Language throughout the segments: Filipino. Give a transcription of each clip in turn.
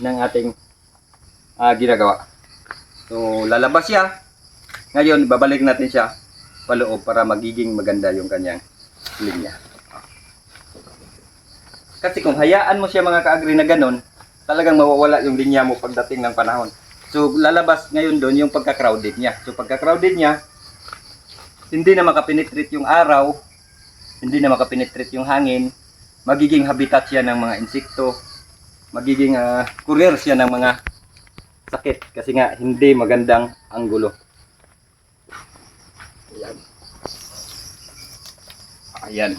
ng ating ah, ginagawa. So, lalabas siya. Ngayon, babalik natin siya paloob para magiging maganda yung kanyang linya. Kasi kung hayaan mo siya mga ka-agree na ganun, talagang mawawala yung linya mo pagdating ng panahon. So, lalabas ngayon doon yung pagka-crowded niya. So, pagka-crowded niya, hindi na makapenetrate yung araw, hindi na makapenetrate yung hangin, magiging habitat siya ng mga insekto, magiging ah, courier siya ng mga sakit kasi nga hindi magandang anggulo. Ayan. Ayan.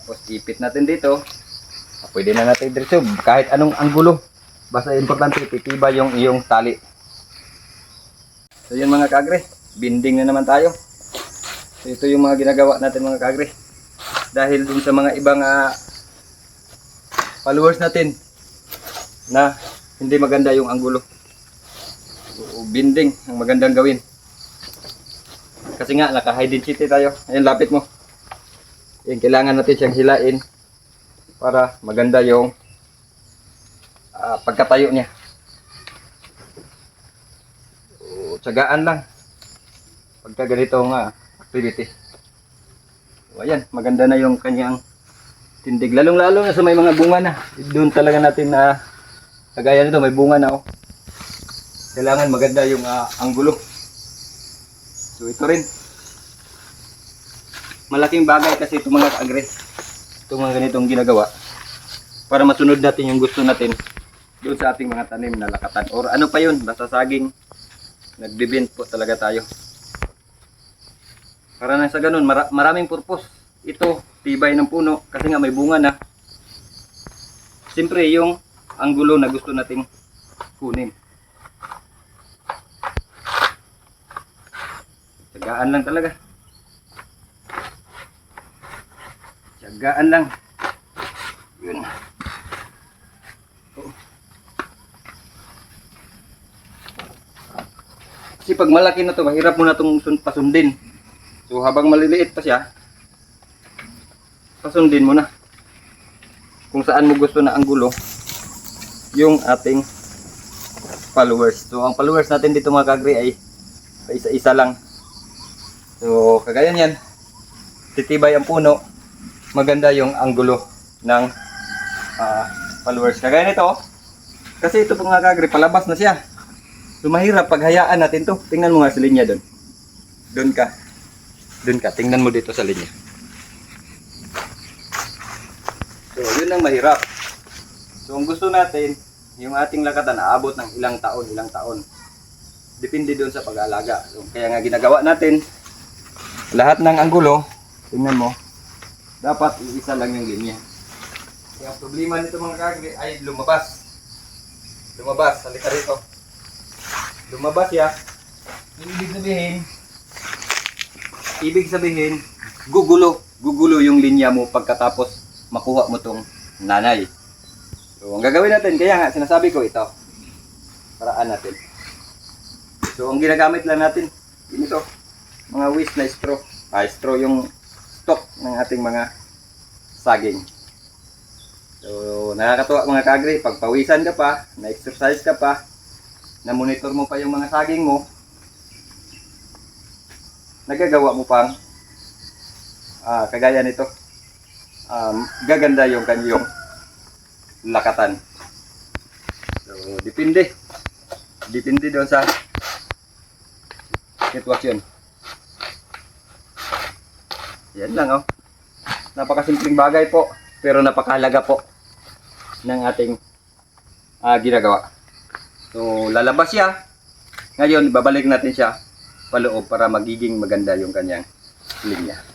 Tapos ipit natin dito. Ah, Pwede na natin diretso kahit anong anggulo. Basta importante titiba yung iyong tali. So yun mga kagre, binding na naman tayo. So ito yung mga ginagawa natin mga kagre. Dahil dun sa mga ibang ah, followers natin na hindi maganda yung anggulo. So, binding ang magandang gawin. Kasi nga, naka-high density tayo. Ayun, lapit mo. Ayun, kailangan natin siyang hilain para maganda yung ah, pagkatayo niya. So, tsagaan lang. Pagka ganito nga activity. So, ayan, maganda na yung kanyang tindig. Lalong-lalo na sa may mga bunga na. Doon talaga natin na kagaya nito, may bunga na oh. Kailangan maganda yung ah, anggulo. So ito rin. Malaking bagay kasi itong mga agre. Itong mga ganitong ginagawa. Para masunod natin yung gusto natin doon sa ating mga tanim na lakatan. Or ano pa yun, basta saging. Nagbibint po talaga tayo. Para na sa ganun, mara- maraming purpose. Ito, tibay ng puno kasi nga may bunga na. Siyempre, yung anggulo na gusto nating kunin. Tiyagaan lang talaga. Tiyagaan lang. Yun. Oh. Kasi pag malaki na to, mahirap mo na itong sun- pasundin. So habang maliliit pa siya, pasundin mo na. Kung saan mo gusto na anggulo, yung ating followers. So ang followers natin dito mga kagri ay isa-isa lang. So, kagaya niyan, titibay ang puno, maganda yung anggulo ng ah, followers. Kagaya nito, kasi ito pong mga kagri, palabas na siya. So, mahirap pag hayaan natin to. Tingnan mo nga sa linya doon. Doon ka. Doon ka. Tingnan mo dito sa linya. So, yun ang mahirap. So, ang gusto natin, yung ating lakatan, aabot ng ilang taon, ilang taon. Depende doon sa pag-aalaga. So, kaya nga ginagawa natin, lahat ng anggulo, tingnan mo, dapat iisa lang yung linya. Kaya ang problema nito mga kagri ay lumabas. Lumabas, halika rito. Lumabas ya. Ibig sabihin, ibig sabihin, gugulo. Gugulo yung linya mo pagkatapos makuha mo tong nanay. So, ang gagawin natin, kaya nga, sinasabi ko ito. Paraan natin. So, ang ginagamit lang natin, ito mga whisk na straw. Ah, straw yung stock ng ating mga saging. So, nakakatuwa mga kagri, pag pawisan ka pa, na-exercise ka pa, na-monitor mo pa yung mga saging mo, nagagawa mo pang ah, kagaya nito. Um, gaganda yung kanyang lakatan. So, depende. Depende doon sa sitwasyon. Yan lang oh. Napakasimpleng bagay po, pero napakahalaga po ng ating ah, ginagawa. So, lalabas siya. Ngayon, babalik natin siya paloob para magiging maganda yung kanyang linya.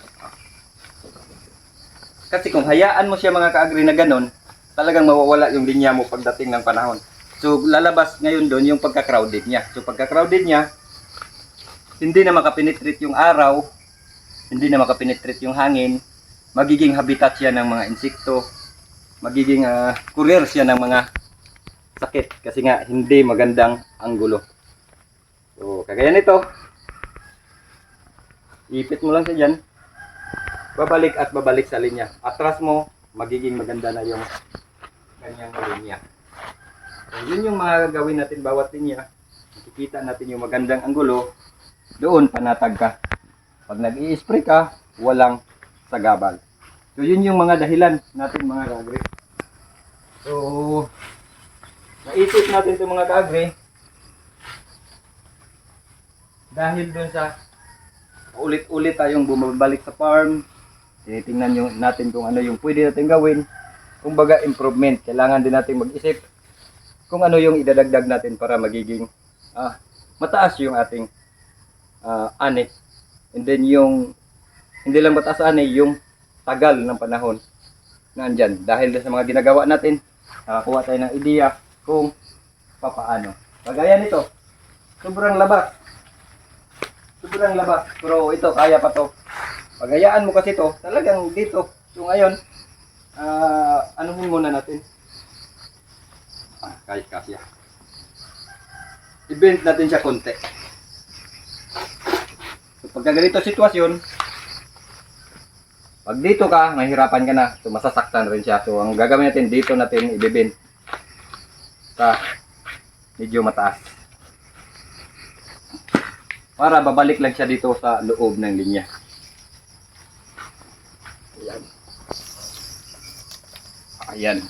Kasi kung hayaan mo siya mga ka-agree na ganun, talagang mawawala yung linya mo pagdating ng panahon. So, lalabas ngayon doon yung pagka-crowded niya. So, pagka-crowded niya, hindi na makapenetrate yung araw, hindi na makapenetrate yung hangin, magiging habitat siya ng mga insekto, magiging ah, courier siya ng mga sakit kasi nga hindi magandang anggulo. So, kagaya nito, ipit mo lang siya dyan, babalik at babalik sa linya. Atras mo, magiging maganda na yung kanyang linya. So, yun yung mga gagawin natin bawat linya. Makikita natin yung magandang anggulo. Doon, panatag ka. Pag nag spray ka, walang sagabal. So, yun yung mga dahilan natin mga kagre. So, naisip natin itong mga kagre dahil doon sa ulit-ulit tayong bumabalik sa farm, tinitingnan yung, natin kung ano yung pwede natin gawin. Kumbaga improvement, kailangan din natin mag-isip kung ano yung idadagdag natin para magiging ah, mataas yung ating ah, ani. And then yung hindi lang mataas ani, yung tagal ng panahon na andyan. Dahil sa mga ginagawa natin, nakakuha tayo ng ideya kung papaano. Kagaya nito, sobrang laba. Sobrang laba. Pero ito, kaya pa to. Pagayaan mo kasi to, talagang dito. So ngayon, ah anuhin muna natin. Ah, kahit kasya. I-bend natin siya konti. So, pagka ganito sitwasyon, pag dito ka, mahirapan ka na. So, masasaktan rin siya. So, ang gagawin natin, dito natin i-bend sa medyo mataas. Para babalik lang siya dito sa loob ng linya. Ayan. Ayan.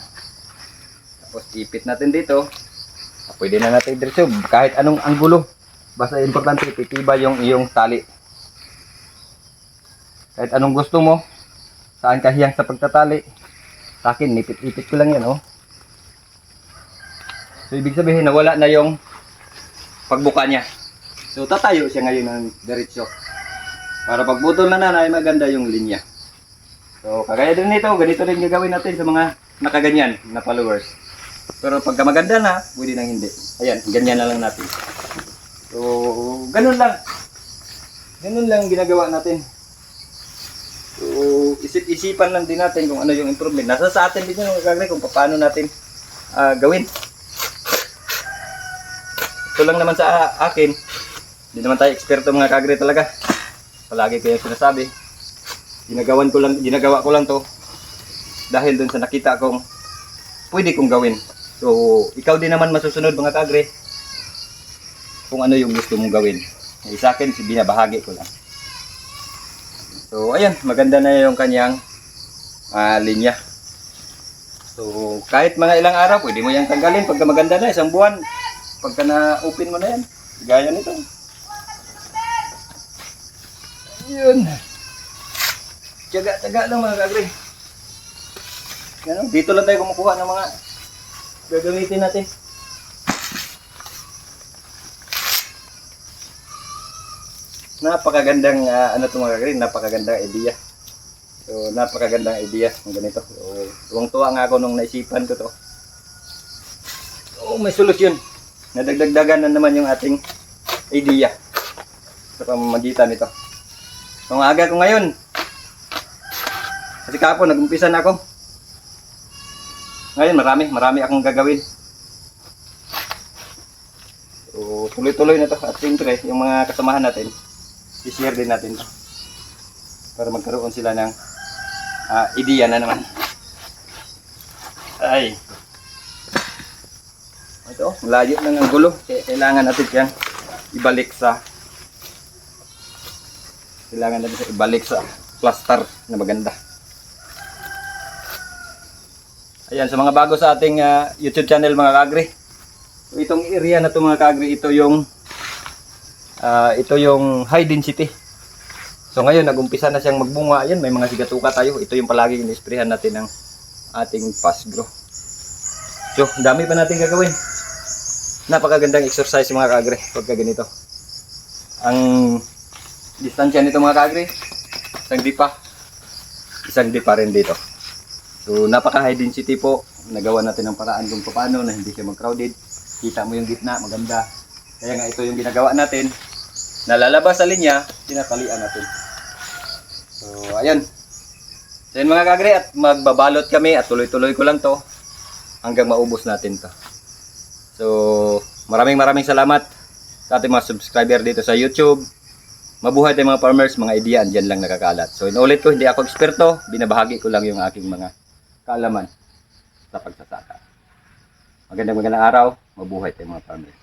Tapos ipit natin dito. Ah, Pwede na natin diretso kahit anong anggulo. Basta importante titiba yung iyong tali. Kahit anong gusto mo, saan ka hiyang sa pagtatali. Sa akin, nipit-ipit ko lang yan, oh. So, ibig sabihin, nawala na yung pagbuka niya. So, tatayo siya ngayon ng diretso. Para pagbutol na na, ay maganda yung linya. So, kagaya din nito, ganito rin gagawin natin sa mga nakaganyan na followers. Pero pagka maganda na, pwede nang hindi. Ayan, ganyan na lang natin. So, ganun lang. Ganun lang ginagawa natin. So, isip-isipan lang din natin kung ano yung improvement. Nasa sa atin din yung gagawin kung paano natin ah, gawin. Ito lang naman sa akin. Hindi naman tayo eksperto mga kagre talaga. Palagi ko yung sinasabi. Ginagawan ko lang, ginagawa ko lang to dahil dun sa nakita kong pwede kong gawin. So, ikaw din naman masusunod mga kagre kung ano yung gusto mong gawin. Eh, sa akin, binabahagi ko lang. So, ayan, maganda na yung kanyang ah, linya. So, kahit mga ilang araw, pwede mo yung tanggalin. Pagka maganda na, isang buwan, pagka na-open mo na yan. Gaya nito. Yun. Tiyaga-tiyaga lang mga kagre. Ganun, dito lang tayo kumukuha ng mga gagamitin natin. Napakagandang ah, ano to mga kagre, napakagandang idea. So, napakagandang idea ng ganito. So, tuwang-tuwa nga ako nung naisipan ko to. Oh, may solusyon. Nadagdagdagan na naman yung ating idea sa pamamagitan nito. So, aga ko ngayon. Kasi kapo, nag-umpisa na ako. Ngayon, marami, marami akong gagawin. So, tuloy-tuloy na to. At siyempre, yung mga kasamahan natin, i-share din natin to. Para magkaroon sila ng ah, idea na naman. Ay. Ito, malayo ng ang gulo. Kailangan natin yan ibalik sa kailangan natin ibalik sa plaster na maganda. Ayan, sa mga bago sa ating ah, YouTube channel mga kagri. Itong area na to mga kagri, ito yung ah, ito yung high density. So ngayon, nagumpisa na siyang magbunga. Ayan, may mga sigatuka tayo. Ito yung palagi inisprehan natin ng ating fast grow. So, dami pa natin gagawin. Napakagandang exercise mga kagre pagka ganito. Ang distansya nito mga kagre, isang dipa. Isang dipa rin dito. So, napaka high density po. Nagawa natin ng paraan kung paano na hindi siya mag-crowded. Kita mo yung gitna, maganda. Kaya nga ito yung ginagawa natin. Nalalabas sa linya, tinatalian natin. So, ayan. So, yun mga kagre, at magbabalot kami at tuloy-tuloy ko lang to hanggang maubos natin to. So, maraming maraming salamat sa ating mga subscriber dito sa YouTube. Mabuhay tayong mga farmers, mga idea, andyan lang nakakalat. So, inulit ko, hindi ako eksperto, binabahagi ko lang yung aking mga kaalaman sa pagsasaka. Magandang magandang araw. Mabuhay tayo mga farmer.